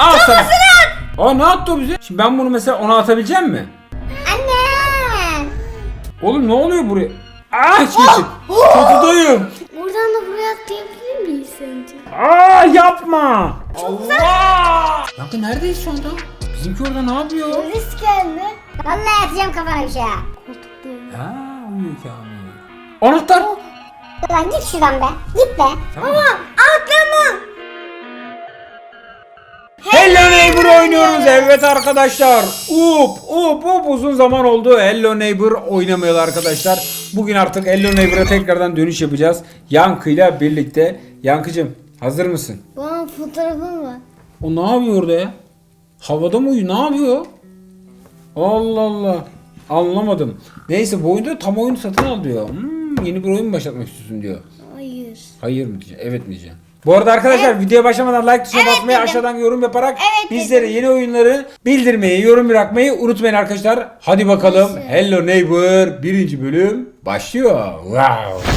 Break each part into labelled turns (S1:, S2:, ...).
S1: Al sana. Aa ne attı o bize? Şimdi ben bunu mesela ona atabileceğim mi?
S2: Anne.
S1: Oğlum ne oluyor buraya? Aa geçin. Kötüdeyim.
S2: Buradan da buraya atlayabilir miyiz sence?
S1: Aa yapma. Allah. Yankı neredeyiz şu anda? Bizimki orada ne yapıyor?
S2: Polis geldi. Vallahi atacağım kafana bir şey. Koltukta.
S1: Ha uyuyor Kamil. Anahtar.
S2: Lan git şuradan be. Git be.
S1: Tamam.
S2: Atlama.
S1: Hello Neighbor oynuyoruz evet arkadaşlar. Up up up uzun zaman oldu Hello Neighbor oynamayalı arkadaşlar. Bugün artık Hello Neighbor'a tekrardan dönüş yapacağız. Yankı'yla birlikte. Yankıcım hazır mısın?
S2: Bana fotoğrafım var.
S1: O ne yapıyor orada ya? Havada mı uyuyor? Ne yapıyor? Allah Allah. Anlamadım. Neyse bu oyunda tam oyunu satın al diyor. Hmm, yeni bir oyun başlatmak istiyorsun diyor.
S2: Hayır.
S1: Hayır mı diyeceğim? Evet mi diyeceğim? Bu arada arkadaşlar videoya başlamadan like tuşuna
S2: Evet
S1: basmayı
S2: dedim.
S1: aşağıdan yorum yaparak
S2: Evet
S1: bizlere yeni oyunları bildirmeyi, yorum bırakmayı unutmayın arkadaşlar. Hadi bakalım
S2: Başlıyor.
S1: Hello Neighbor birinci bölüm başlıyor. Wow.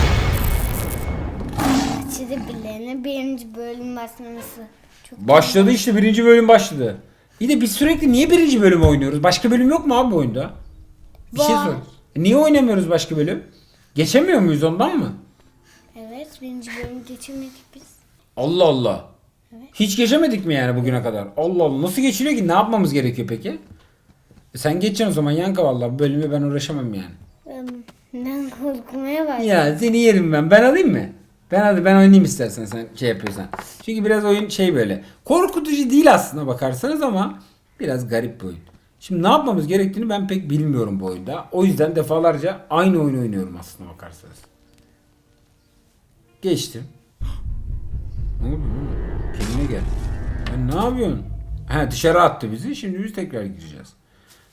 S2: Çizgi birilerine birinci bölüm basması. Çok
S1: Başladı işte birinci bölüm başladı. İyi de biz sürekli niye birinci bölüm oynuyoruz? Başka bölüm yok mu abi bu oyunda? Bir şey
S2: Var.
S1: sor. Niye oynamıyoruz başka bölüm? Geçemiyor muyuz ondan mı?
S2: Evet birinci bölüm geçemedik biz.
S1: Allah Allah. Hiç geçemedik mi yani bugüne kadar? Allah Allah. Nasıl geçiliyor ki? Ne yapmamız gerekiyor peki? E sen geçeceksin o zaman Yanka vallahi bu bölümü ben uğraşamam yani.
S2: Ben, ben korkmaya başladım.
S1: Ya seni yerim ben. Ben alayım mı? Ben hadi ben oynayayım istersen sen şey yapıyorsan. Çünkü biraz oyun şey böyle. Korkutucu değil aslında bakarsanız ama biraz garip bir oyun. Şimdi ne yapmamız gerektiğini ben pek bilmiyorum bu oyunda. O yüzden defalarca aynı oyunu oynuyorum aslında bakarsanız. Geçtim. Ne oluyor? Kendine gel. Sen ne yapıyorsun? Ha dışarı attı bizi. Şimdi biz tekrar gireceğiz.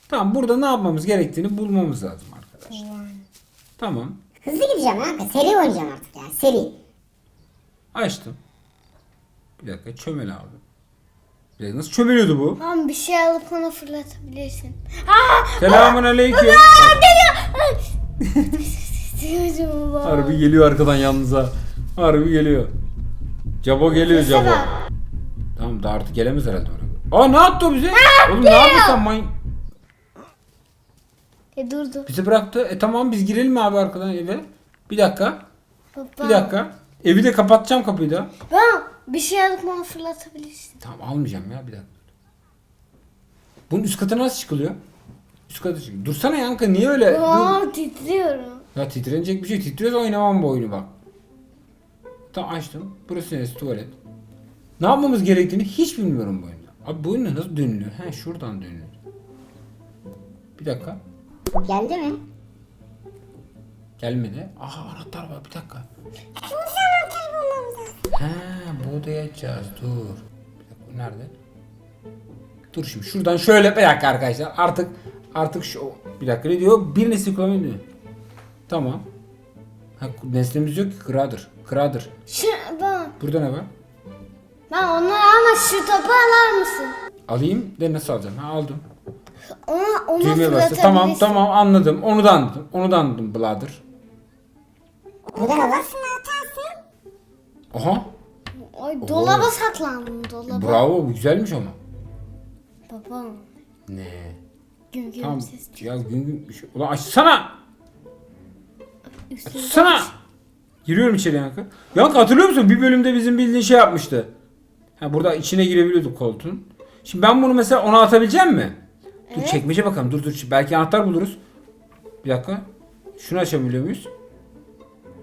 S1: Tamam burada ne yapmamız gerektiğini bulmamız lazım arkadaşlar. Tamam.
S2: Hızlı gideceğim ha. Seri oynayacağım artık ya. Seri.
S1: Açtım. Bir dakika çömel abi. Bir dakika, nasıl çömeliyordu bu?
S2: Tamam bir şey alıp ona fırlatabilirsin. Aa!
S1: Selamun aleyküm.
S2: Var.
S1: Harbi geliyor arkadan yanınıza. Harbi geliyor. Cabo geliyor Cabo.
S2: bak.
S1: Tamam da artık gelemez herhalde oraya. Aa ne o bize? Oğlum ne yapıyorsun sen man...
S2: E durdu.
S1: Bizi bıraktı. E tamam biz girelim mi abi arkadan eve? Bir dakika.
S2: Baba.
S1: Bir dakika. Evi de kapatacağım kapıyı da.
S2: Ben bir şey alıp ona fırlatabilirsin.
S1: Tamam almayacağım ya bir dakika. Bunun üst katına nasıl çıkılıyor? Üst katı çıkıyor. Dursana Yanka niye öyle? Dur.
S2: Aa titriyorum.
S1: Ya titrenecek bir şey. Titriyorsa oynamam bu oyunu bak. Tamam açtım. Burası neresi? Tuvalet. Ne yapmamız gerektiğini hiç bilmiyorum bu oyunda. Abi bu oyunda nasıl dönülüyor? He şuradan dönülüyor. Bir dakika.
S2: Geldi mi?
S1: Gelmedi. Aha anahtar var bir dakika. He bu odayı açacağız. Dur. Bir dakika bu nerede? Dur şimdi şuradan şöyle bir dakika arkadaşlar. Artık artık şu bir dakika ne diyor? Bir nesli kullanıyor. Tamam. Ha, neslimiz yok ki kıradır.
S2: Şu ben.
S1: Burada ne var?
S2: Ben onu ama şu topu alar mısın?
S1: Alayım de nasıl alacağım? Ha aldım.
S2: Ona ona
S1: Düğmeye bastı.
S2: fırlatabilirsin.
S1: Tamam tamam anladım. Onu da anladım. Onu da anladım Bladır.
S2: Alırsın atarsın.
S1: Aha.
S2: Ay dolaba saklandım dolaba.
S1: Bravo bu güzelmiş ama.
S2: Baba.
S1: Ne?
S2: Güm güm
S1: Tamam.
S2: ses çıktı.
S1: Ya gün gün bir şey. Ulan açsana.
S2: Üstünde
S1: Açsana. Giriyorum içeri Yankı. Yankı hatırlıyor musun? Bir bölümde bizim bildiğin şey yapmıştı. Ha burada içine girebiliyorduk koltuğun. Şimdi ben bunu mesela ona atabileceğim mi? Dur çekmece bakalım. Dur dur. Belki anahtar buluruz. Bir dakika. Şunu açabiliyor muyuz?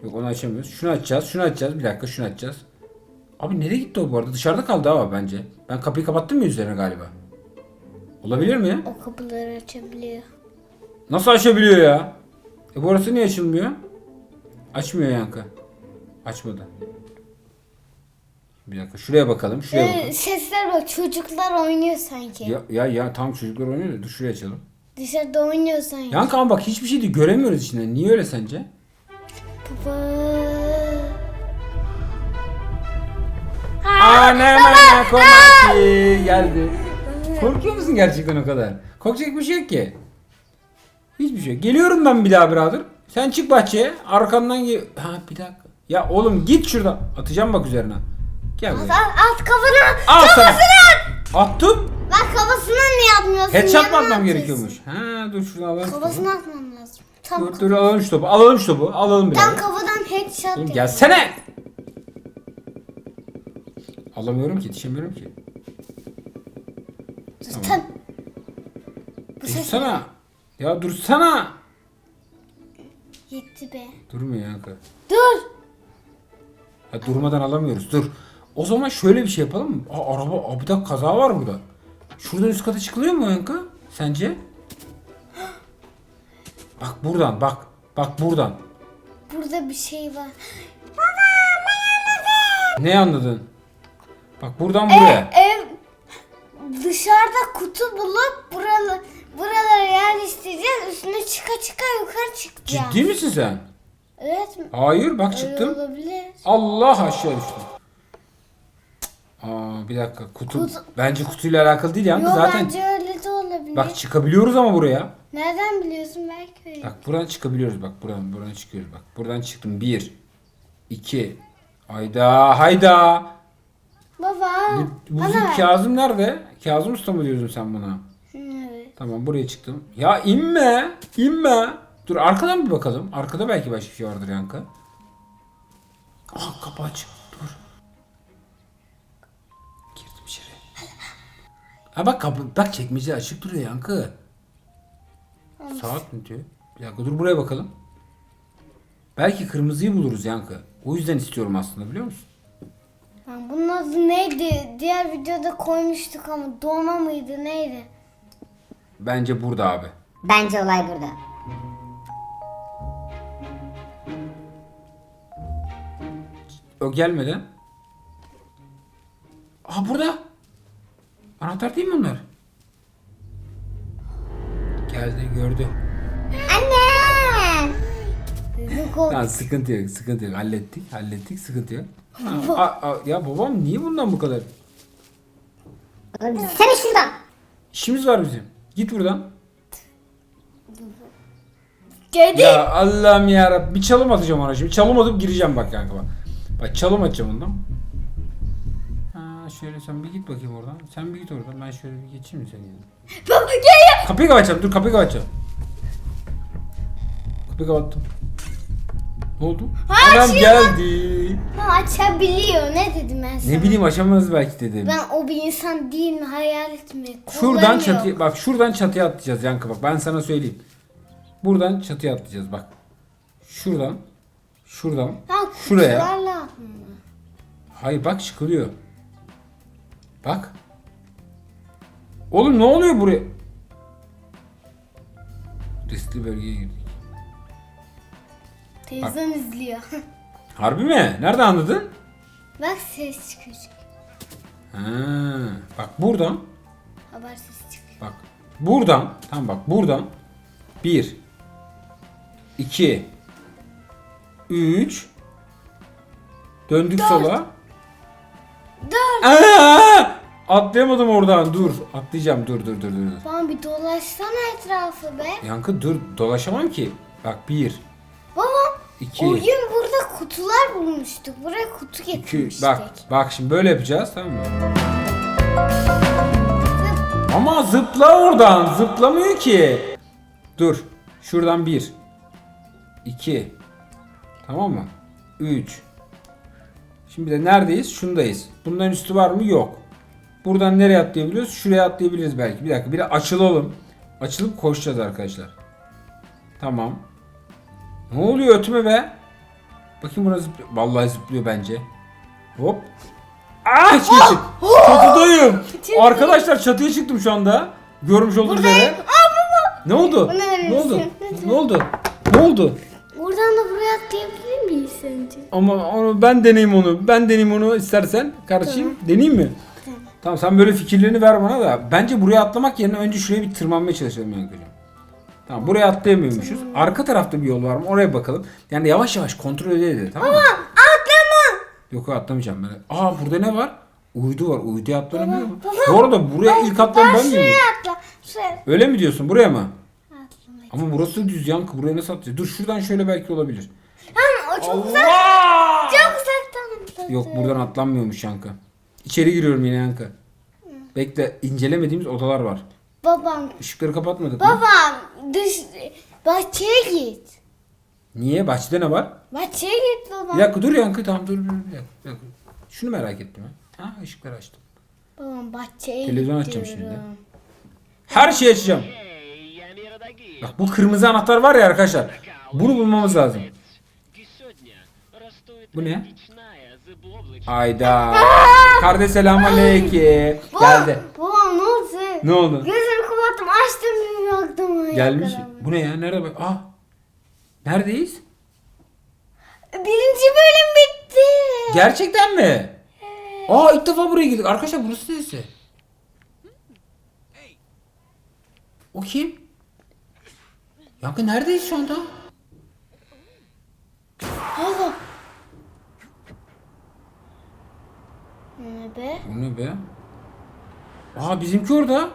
S1: Yok onu açamıyoruz. Şunu açacağız. Şunu açacağız. Bir dakika şunu açacağız. Abi nereye gitti o bu arada? Dışarıda kaldı ama bence. Ben kapıyı kapattım mı üzerine galiba? Olabilir mi?
S2: O kapıları açabiliyor.
S1: Nasıl açabiliyor ya? E burası niye açılmıyor? Açmıyor yankı. Açmadı. Bir dakika şuraya bakalım. Şuraya
S2: Ee,
S1: bakalım.
S2: sesler bak çocuklar oynuyor sanki.
S1: Ya ya, ya tam çocuklar oynuyor da dur şuraya açalım.
S2: Dışarıda oynuyor sanki.
S1: Yankı ama bak hiçbir şey de göremiyoruz içinden. Niye öyle sence?
S2: Baba.
S1: Anam anam komaki geldi. Korkuyor musun gerçekten o kadar? Korkacak bir şey yok ki. Hiçbir şey yok. Geliyorum ben bir daha birader. Sen çık bahçeye. Arkandan gel. Ha bir dakika. Ya oğlum git şuradan. Atacağım bak üzerine. Gel buraya.
S2: At, at kafana.
S1: Al sana.
S2: Kafasına at.
S1: Attım.
S2: Bak kafasına niye atmıyorsun?
S1: Headshot mı atmam gerekiyormuş? Ha dur şunu alalım.
S2: Kafasına atman lazım. Tam,
S1: Dur dur alalım şu topu. Alalım şu topu. Alalım biraz.
S2: tam kafadan headshot
S1: Oğlum gelsene. Alamıyorum ki, yetişemiyorum ki.
S2: Dur, tam. Bu ses
S1: Dursana. Ya dursana.
S2: yetti be.
S1: Durmuyor yankı.
S2: Dur.
S1: Ya durmadan alamıyoruz. Dur. O zaman şöyle bir şey yapalım mı? Aa, araba, aa, bir dakika kaza var burada. Şuradan üst kata çıkılıyor mu yankı? Sence? Bak buradan bak. Bak buradan.
S2: Burada bir şey var.
S1: Ne anladın? Bak buradan buraya.
S2: Ev dışarıda kutu bulup buralı buralara yerleştireceğiz. Üstüne çıka çıka yukarı çıkacağız.
S1: Ciddi misin sen?
S2: Evet?
S1: Hayır bak
S2: Öyle
S1: çıktım.
S2: olabilir.
S1: Allah aşağı düştüm. Aa bir dakika kutu.
S2: Kutu-
S1: Bence kutuyla alakalı değil yankı
S2: Yok
S1: zaten.
S2: bence öyle de olabilir.
S1: Bak çıkabiliyoruz ama buraya.
S2: Nereden biliyorsun belki öyle.
S1: Bak buradan çıkabiliyoruz bak buradan buradan çıkıyoruz bak. Buradan çıktım. Bir. iki. Hayda hayda.
S2: Baba
S1: Bu, bu
S2: bana ver.
S1: Kazım nerede? Kazım Usta mı diyorsun sen buna?
S2: Hı, Evet.
S1: Tamam buraya çıktım. Ya inme. inme. Dur arkadan bir bakalım. Arkada belki başka bir şey vardır yankı. Ah kapı açık. Dur. Girdim içeri. Ha bak kapı bak çekmece açık duruyor yankı. Saat mi diyor? Bir dakika dur buraya bakalım. Belki kırmızıyı buluruz yankı. O yüzden istiyorum aslında biliyor musun?
S2: Lan bunun adı neydi? Diğer videoda koymuştuk ama doğma mıydı neydi?
S1: Bence burada abi.
S2: Bence olay burada.
S1: O gelmeden. Aha burada. Anahtar değil mi onlar? Geldi gördü.
S2: Anne!
S1: Tamam sıkıntı yok sıkıntı yok hallettik hallettik sıkıntı yok. Ha, a- a- ya babam niye bundan bu kadar?
S2: Sen şuradan.
S1: İşimiz var bizim. Git buradan.
S2: Geldi.
S1: Ya Allah'ım ya Bir çalım atacağım ona şimdi. Çalım atıp gireceğim bak kanka bak. Bak çalım atacağım ondan. Ha şöyle sen bir git bakayım oradan. Sen bir git oradan. Ben şöyle bir geçeyim mi senin yanına?
S2: Baba gel
S1: Kapıyı kapatacağım. Dur kapıyı kapatacağım. Kapıyı kapattım. Ne oldu?
S2: Ha,
S1: Adam
S2: açıyor
S1: geldi.
S2: Ha, açabiliyor. Ne dedim ben sana?
S1: Ne bileyim açamaz belki dedim.
S2: Ben o bir insan değil mi? Hayalet mi?
S1: Şuradan çatıya bak şuradan çatıya atlayacağız Yankı bak ben sana söyleyeyim. Buradan çatıya atlayacağız bak. Şuradan şuradan
S2: Ha,
S1: şuraya.
S2: kutularla.
S1: Hayır bak çıkılıyor. Bak. Oğlum ne oluyor buraya? Riskli bölgeye girdik.
S2: Teyzem izliyor.
S1: Harbi mi? Nerede anladın?
S2: Bak ses çıkıyor.
S1: Ha, bak buradan
S2: Haber sesi çıkıyor.
S1: Bak buradan tam bak buradan 1 2 3 döndük
S2: Dört.
S1: sola. Aa! Atlayamadım oradan. Dur. Atlayacağım. Dur dur dur dur.
S2: Bana bir dolaşsana etrafı be.
S1: Yankı dur. Dolaşamam ki. Bak 1
S2: Baba
S1: 2
S2: o gün burada kutular bulmuştuk. Buraya kutu
S1: 2
S2: getirmiştik.
S1: Bak bak şimdi böyle yapacağız tamam mı? Ama zıpla oradan. Zıplamıyor ki. Dur. Şuradan 1 2 Tamam mı? 3 Şimdi de neredeyiz? Şundayız. Bunların üstü var mı? Yok. Buradan nereye atlayabiliyoruz? Şuraya atlayabiliriz belki. Bir dakika. Bir de açılalım. Açılıp koşacağız arkadaşlar. Tamam. Ne oluyor ötüme be? Bakayım burası zıplıyor. Vallahi zıplıyor bence. Hop. Ah geçtim. Çatıdayım. Arkadaşlar çatıya çıktım şu anda. Görmüş olduğunuz üzere. Ne oldu? Ne oldu? Ne oldu? Ne oldu?
S2: Sence?
S1: Ama onu ben deneyeyim onu. Ben deneyeyim onu istersen. Kardeşim deneyeyim mi? Tamam sen böyle fikirlerini ver bana da. Bence buraya atlamak yerine önce şuraya bir tırmanmaya çalışalım Yankıcığım. Tamam buraya atlayamıyormuşuz. Arka tarafta bir yol var mı? Oraya bakalım. Yani yavaş yavaş kontrol edelim tamam mı?
S2: Atlama.
S1: Yok atlamayacağım ben. Aa burada ne var? Uydu var. Uyduya atlanabiliyor mu?
S2: baba.
S1: Bu arada buraya ilk atlayan ben miyim?
S2: Şuraya atla. Şuraya
S1: Öyle mi diyorsun? Buraya mı? Ama burası düz yankı. Buraya nasıl atlayacağız? Dur şuradan şöyle belki olabilir.
S2: O çok uzak.
S1: Allah!
S2: Çok uzaktan atladı.
S1: Yok buradan atlanmıyormuş yankı. İçeri giriyorum yine yankı. Bekle incelemediğimiz odalar var.
S2: Babam.
S1: Işıkları kapatmadık mı?
S2: Babam dış bahçeye git.
S1: Niye? Bahçede ne var?
S2: Bahçeye git babam.
S1: Bir dakika dur yankı tamam dur dur bir dakika. bir dakika. Şunu merak ettim ha. Ha ışıkları açtım.
S2: Babam bahçeye
S1: Televizyon açacağım
S2: diyorum.
S1: Her şeyi açacağım. Bak bu kırmızı anahtar var ya arkadaşlar. Bunu bulmamız lazım. Bu ne? Ayda. Kardeş selamünaleyküm. Geldi.
S2: Babam ne oldu?
S1: Ne oldu?
S2: Gözümü kapattım açtım bir baktım.
S1: Gelmiş. Bu ne ya? Nerede bak? Ah. Neredeyiz?
S2: Birinci bölüm bitti.
S1: Gerçekten mi? Aa ilk defa buraya girdik. Arkadaşlar burası neresi? O kim? Yankı neredeyiz şu anda?
S2: Baba. Ne be?
S1: Bu ne be? Aa bizimki orada.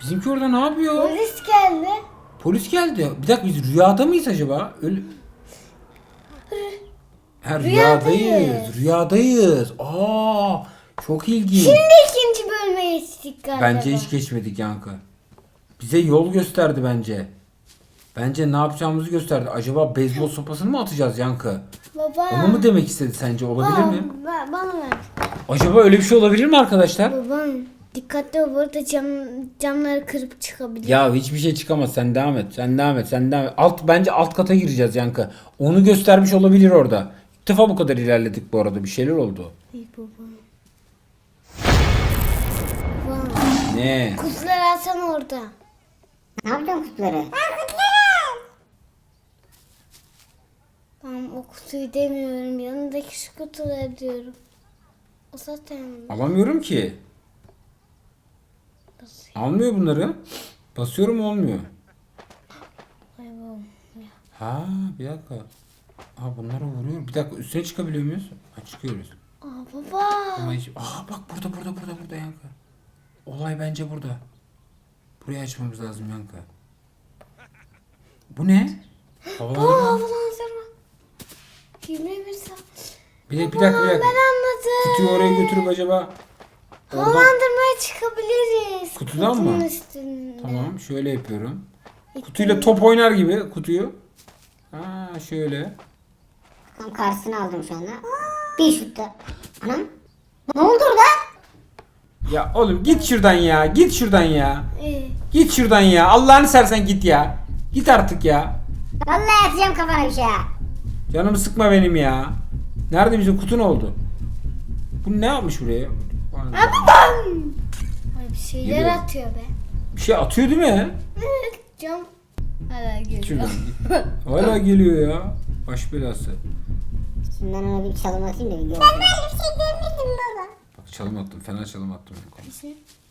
S1: Bizimki orada ne yapıyor?
S2: Polis geldi.
S1: Polis geldi. Bir dakika biz rüyada mıyız acaba? Öyle... Ha, rüyadayız.
S2: Rüyadayız.
S1: Rüyadayız. Aa, çok ilginç.
S2: Şimdi ikinci bölüme geçtik galiba.
S1: Bence hiç geçmedik Yankı. Bize yol gösterdi bence. Bence ne yapacağımızı gösterdi. Acaba beyzbol sopasını mı atacağız Yankı?
S2: Baba.
S1: Onu mu demek istedi sence? Olabilir
S2: Baba,
S1: mi?
S2: ba- bana ver.
S1: Acaba öyle bir şey olabilir mi arkadaşlar?
S2: Babam dikkatli ol burada cam, camları kırıp çıkabilir.
S1: Ya hiçbir şey çıkamaz. Sen devam et. Sen devam et. Sen devam et. Alt bence alt kata gireceğiz Yankı. Onu göstermiş olabilir orada. İlk defa bu kadar ilerledik bu arada. Bir şeyler oldu.
S2: İyi baba. Baba.
S1: Ne?
S2: Kutuları alsana orada.
S3: Ne yapacaksın kutuları?
S2: Ben o kutuyu demiyorum. Yanındaki şu kutuları diyorum. O zaten
S1: Alamıyorum ki. Almıyor bunları. Basıyorum olmuyor. Ha bir dakika. Ha bunlara vuruyor. Bir dakika üstüne çıkabiliyor muyuz? Ha çıkıyoruz.
S2: Aa baba.
S1: Ama hiç... Aa bak burada burada burada burada Yankı. Olay bence burada. Burayı açmamız lazım Yankı. Bu ne? Havalandırma.
S2: havalandırma. Bir sa...
S1: Bir, bir dakika bir
S2: Ben anladım.
S1: Kutuyu oraya götürüp acaba oradan...
S2: Havalandırmaya çıkabiliriz.
S1: Kutudan mı?
S2: Kutunun üstünde.
S1: Tamam şöyle yapıyorum. Kutuyla top oynar gibi kutuyu. Ha şöyle.
S3: Tam karşısına aldım şu anda. Bir şutta. Anam. Ne oldu orada?
S1: Ya oğlum git şuradan ya. Git şuradan ya.
S2: İyi.
S1: Git şuradan ya. Allah'ını sersen git ya. Git artık ya.
S3: Vallahi atacağım kafana bir şey ha.
S1: Canımı sıkma benim ya. Nerede bizim kutu ne oldu? Bu ne yapmış buraya?
S2: Ay bir şeyler
S1: Geliyor.
S2: atıyor be.
S1: Bir şey atıyor değil mi?
S2: Evet cam. Hala geliyor.
S1: Hala geliyor ya. Baş belası.
S3: Şimdi ben ona bir çalım atayım da bir görsün.
S2: bir şey demedim baba.
S1: Bak çalım attım. Fena çalım attım.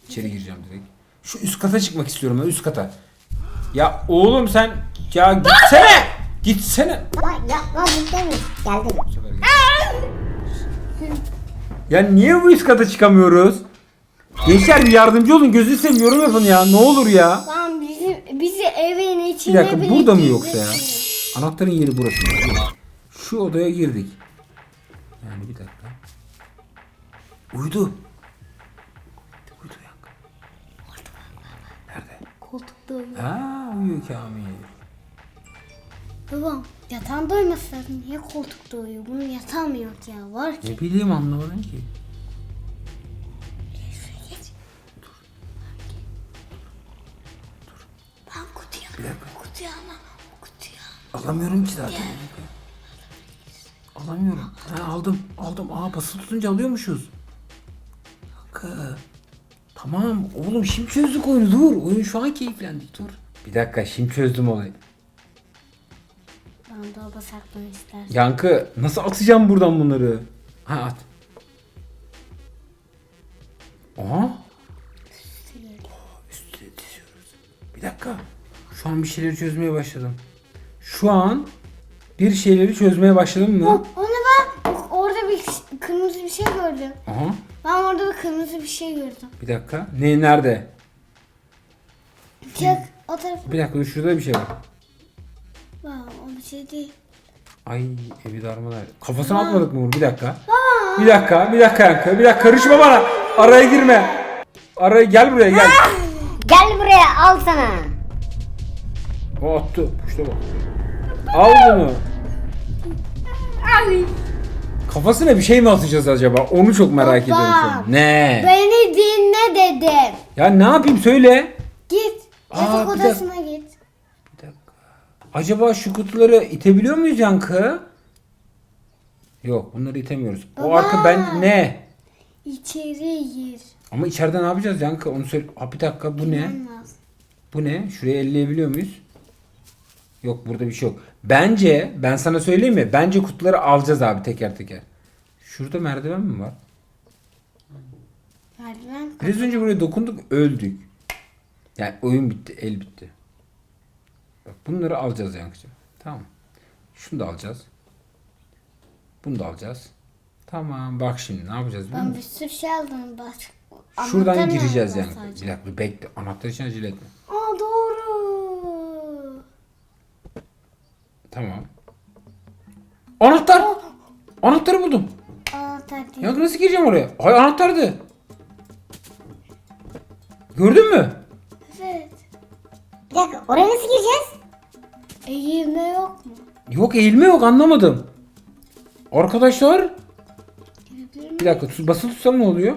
S1: İçeri gireceğim direkt. Şu üst kata çıkmak istiyorum ben üst kata. Ya oğlum sen ya gitsene. Gitsene.
S3: Lan yapma mi? Geldim.
S1: Bu sefer gel. Ya niye bu üst kata çıkamıyoruz? Gençler bir yardımcı olun gözünü seveyim yorum yapın ya ne olur ya.
S2: Tamam bizi, bizi evin
S1: Bir
S2: içine
S1: dakika
S2: bile
S1: burada mı yoksa ya? Anahtarın yeri burası. Şu odaya girdik. Yani bir dakika. Uyudu. Uyudu yankı. Nerede?
S2: Koltukta uyuyor.
S1: Ha uyuyor Kamil.
S2: Babam yatağında uyuması lazım. Niye koltukta uyuyor? Bunun yatağı mı yok ya? Var ki.
S1: Ne bileyim anlamadım ki.
S2: Ben kutuyu
S1: Bir dakika.
S2: Kutuyu almam. Kutuyu
S1: Alamıyorum ki zaten. Alamıyorum. Ha, aldım. Aldım. Aa basılı tutunca alıyormuşuz. Dakika. Tamam. Oğlum şimdi çözdük oyunu. Dur. Oyun şu an keyiflendik. Dur. Bir dakika. Şimdi çözdüm olayı.
S2: Dolaba saklamak istersen.
S1: Yankı nasıl atacağım buradan bunları? Ha at. Aha. Üstüne diziyoruz. Bir dakika. Şu an bir şeyleri çözmeye başladım. Şu an bir şeyleri çözmeye başladım mı?
S2: Oh, onu ben orada bir kırmızı bir şey gördüm.
S1: Aha.
S2: Ben orada bir kırmızı bir şey gördüm.
S1: Bir dakika. Ne nerede?
S2: Çek o tarafa.
S1: Bir dakika dur, şurada bir şey var. Ay evi darmalar. Kafasına atmadık mı bunu? Bir dakika. Bir dakika, bir dakika Yankı. Bir dakika karışma bana. Araya girme. Araya gel buraya gel.
S3: Gel buraya al sana.
S1: O attı. İşte bak. Al bunu.
S2: Ay.
S1: Kafasına bir şey mi atacağız acaba? Onu çok merak
S2: Baba.
S1: ediyorum şu an. Ne?
S2: Beni dinle dedim.
S1: Ya ne yapayım söyle.
S2: Git.
S1: Aa,
S2: Yatak
S1: bir dakika.
S2: odasına git.
S1: Acaba şu kutuları itebiliyor muyuz Yankı? Yok bunları itemiyoruz. O
S2: Baba.
S1: arka ben ne?
S2: İçeri gir.
S1: Ama içeride ne yapacağız Yankı? Onu söyle. Ha bir dakika bu ne?
S2: Lazım.
S1: Bu ne? Şuraya elleyebiliyor muyuz? Yok burada bir şey yok. Bence ben sana söyleyeyim mi? Bence kutuları alacağız abi teker teker. Şurada merdiven mi var?
S2: Merdiven
S1: Biraz önce buraya dokunduk öldük. Yani oyun bitti, el bitti. Bak bunları alacağız Yankıcığım. Tamam. Şunu da alacağız. Bunu da alacağız. Tamam bak şimdi ne yapacağız
S2: Ben bir sürü şey aldım. Başka.
S1: Şuradan
S2: Anahtar
S1: gireceğiz yani.
S2: sadece?
S1: Bir dakika bekle. Anahtar için acele etme.
S2: Aa doğru.
S1: Tamam. Anahtar! Anahtarı buldum.
S2: Anahtar değil.
S1: Ya nasıl gireceğim oraya? Hay anahtardı. Gördün mü?
S2: Evet.
S3: Bir dakika oraya nasıl gireceğiz?
S2: Eğilme yok mu?
S1: Yok eğilme yok anlamadım. Arkadaşlar bir dakika tut- basılı tutsam ne oluyor?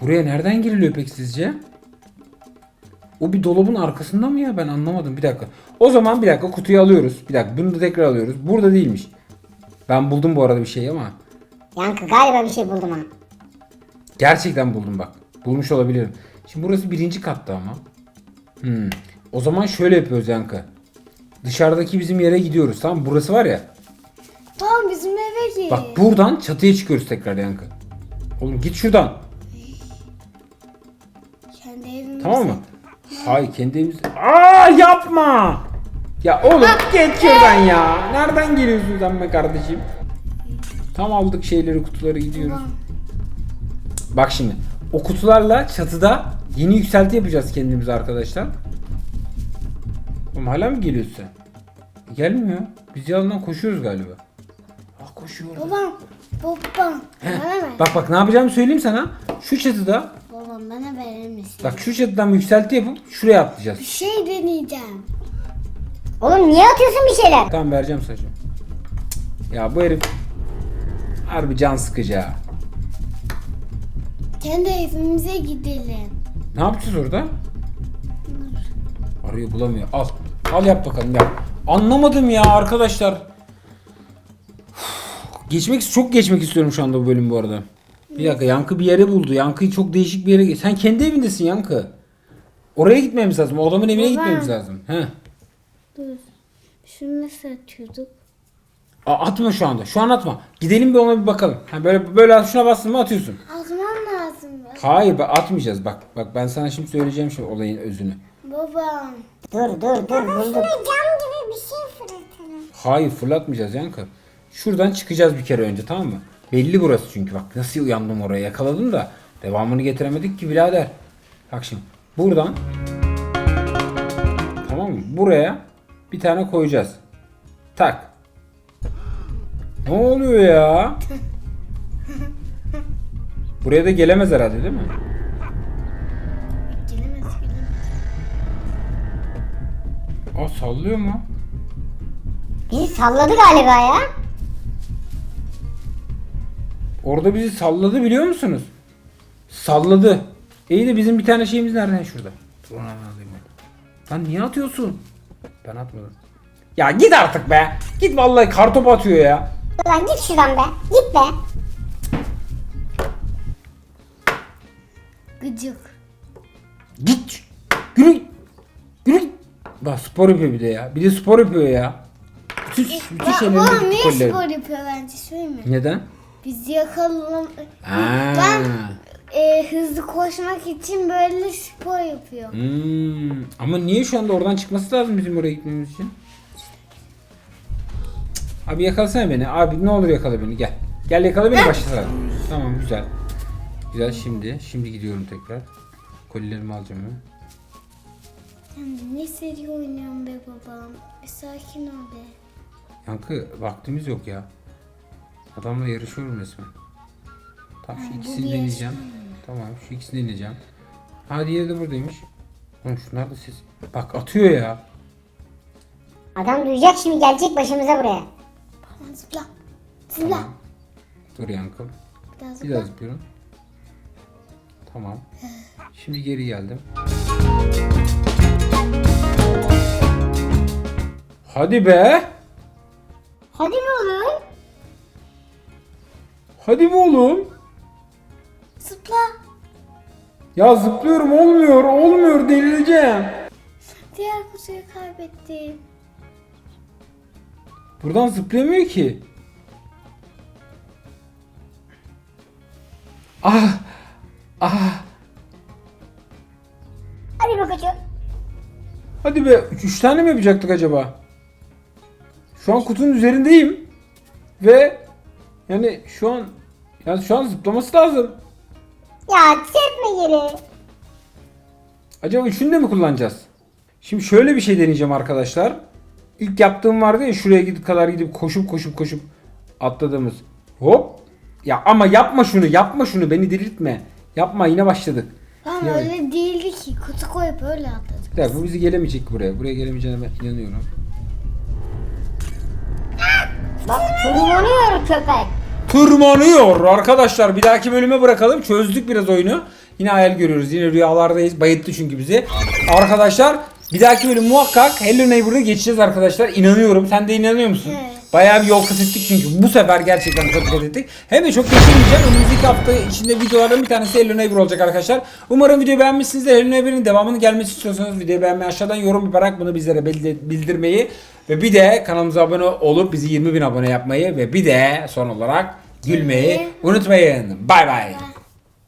S1: Buraya nereden giriliyor peki sizce? O bir dolabın arkasında mı ya? Ben anlamadım. Bir dakika. O zaman bir dakika kutuyu alıyoruz. Bir dakika bunu da tekrar alıyoruz. Burada değilmiş. Ben buldum bu arada bir şey ama.
S3: Yankı galiba bir şey buldum ha.
S1: Gerçekten buldum bak. Bulmuş olabilirim. Şimdi burası birinci katta ama. Hmm. O zaman şöyle yapıyoruz Yankı. Dışarıdaki bizim yere gidiyoruz tamam? Burası var ya.
S2: Tamam bizim eve gir.
S1: Bak buradan çatıya çıkıyoruz tekrar Yankı. Oğlum git şuradan.
S2: Kendi evimize.
S1: Tamam mı? Hayır kendi evimiz... Aa yapma! Ya oğlum geç şuradan ya. Nereden geliyorsun sen be kardeşim? Tam aldık şeyleri kutuları gidiyoruz. Bak şimdi o kutularla çatıda yeni yükselti yapacağız kendimize arkadaşlar. Oğlum hala mı geliyorsun sen? E, Gelmiyor. Biz yanından koşuyoruz galiba. Ah koşuyor. orada.
S2: Babam. Babam. Bana ver.
S1: Bak bak ne yapacağımı söyleyeyim sana. Şu çatıda
S2: Babam bana verir misin?
S1: bak şu çatıdan bir yükselti yapıp şuraya atlayacağız.
S2: Bir şey deneyeceğim.
S3: Oğlum niye atıyorsun bir şeyler?
S1: Tamam vereceğim saçım. Ya bu herif harbi can sıkıcı ha.
S2: Kendi evimize gidelim.
S1: Ne yapacağız orada? Arıyor bulamıyor. Al. Al yap bakalım yap. Anlamadım ya arkadaşlar. Geçmek çok geçmek istiyorum şu anda bu bölüm bu arada. Bir dakika Yankı bir yere buldu. Yankı çok değişik bir yere. Sen kendi evindesin Yankı. Oraya gitmemiz lazım. O adamın evine
S2: Baba.
S1: gitmemiz lazım. He.
S2: Dur. Şunu nasıl atıyorduk?
S1: Aa, atma şu anda. Şu an atma. Gidelim bir ona bir bakalım. Ha, böyle böyle şuna bastın mı atıyorsun.
S2: Atmam lazım.
S1: Hayır bak atmayacağız bak. Bak ben sana şimdi söyleyeceğim şu olayın özünü.
S2: Babam.
S3: Dur dur dur buldum.
S2: Cam gibi bir şey fırlatalım.
S1: Hayır fırlatmayacağız Yankı. Şuradan çıkacağız bir kere önce tamam mı? Belli burası çünkü bak nasıl uyandım oraya yakaladım da devamını getiremedik ki birader. Bak şimdi buradan tamam mı? Buraya bir tane koyacağız. Tak. Ne oluyor ya? Buraya da gelemez herhalde değil mi?
S2: Gelemez gelemez.
S1: Aa sallıyor mu?
S3: Bizi salladı galiba ya.
S1: Orada bizi salladı biliyor musunuz? Salladı. İyi de bizim bir tane şeyimiz nerede şurada? Dur onu alayım. Lan niye atıyorsun? Ben atmadım. Ya git artık be. Git vallahi kartopu atıyor ya.
S3: Ulan git şuradan be. Git be.
S2: Gıcık.
S1: Git. Yürü. Yürü. Bak spor yapıyor bir de ya. Bir de spor yapıyor ya. Bütün, bütün
S2: Ba-
S1: şeylerini
S2: babam
S1: de
S2: niye spor yapıyor bence söyleyeyim mi?
S1: Neden?
S2: Bizi yakalam...
S1: Aa.
S2: Ben e, hızlı koşmak için böyle spor yapıyor.
S1: Hmm. Ama niye şu anda oradan çıkması lazım bizim oraya gitmemiz için? Abi yakalasana beni. Abi ne olur yakala beni gel. Gel yakala beni başla. Tamam güzel. Güzel şimdi. Şimdi gidiyorum tekrar. Kolilerimi alacağım ben.
S2: Sen de ne seri oynuyorsun be babam. Bir sakin ol be.
S1: Yankı vaktimiz yok ya. Adamla yarışıyorum resmen. Tamam şu ikisini
S2: bir
S1: deneyeceğim. Tamam şu ikisini deneyeceğim. Ha diğeri de buradaymış. Oğlum şunlar da ses. Bak atıyor ya.
S3: Adam duyacak şimdi gelecek başımıza buraya.
S2: Tamam zıpla. Zıpla.
S1: Dur yankım.
S2: Bir daha
S1: Bir
S2: zıpla.
S1: daha zıplıyorum. Tamam. Şimdi geri geldim. Hadi be.
S3: Hadi mi oğlum?
S1: Hadi be oğlum.
S2: Zıpla.
S1: Ya zıplıyorum olmuyor olmuyor delireceğim.
S2: Diğer kutuyu kaybettim.
S1: Buradan zıplayamıyor ki. Ah.
S3: Hadi be.
S1: Üç, üç tane mi yapacaktık acaba? Şu an kutunun üzerindeyim. Ve yani şu an yani şu an zıplaması lazım.
S3: Ya serpme geri.
S1: Acaba üçünü de mi kullanacağız? Şimdi şöyle bir şey deneyeceğim arkadaşlar. İlk yaptığım vardı ya şuraya gidip kadar gidip koşup koşup koşup atladığımız. Hop. Ya ama yapma şunu yapma şunu beni delirtme. Yapma yine başladık.
S2: Ama
S1: Ya-
S2: öyle değildi ki. Kutu koyup öyle atladık.
S1: Bu bizi gelemeyecek buraya. Buraya gelemeyeceğine ben inanıyorum.
S3: Bak tırmanıyor köpek.
S1: Tırmanıyor arkadaşlar. Bir dahaki bölüme bırakalım. Çözdük biraz oyunu. Yine hayal görüyoruz. Yine rüyalardayız. Bayıttı çünkü bizi. Arkadaşlar bir dahaki bölüm muhakkak Hello Neighbor'ı geçeceğiz arkadaşlar. İnanıyorum. Sen de inanıyor musun?
S2: Evet.
S1: Bayağı bir yol kat ettik çünkü bu sefer gerçekten çok kat ettik. Hem de çok geçemeyeceğim. Önümüzdeki hafta içinde videolardan bir tanesi Hello Neighbor olacak arkadaşlar. Umarım videoyu beğenmişsinizdir. Hello Neighbor'ın devamını gelmesi istiyorsanız videoyu beğenmeyi aşağıdan yorum yaparak bunu bizlere bildi- bildirmeyi ve bir de kanalımıza abone olup bizi 20 bin abone yapmayı ve bir de son olarak gülmeyi unutmayın. Bay bay.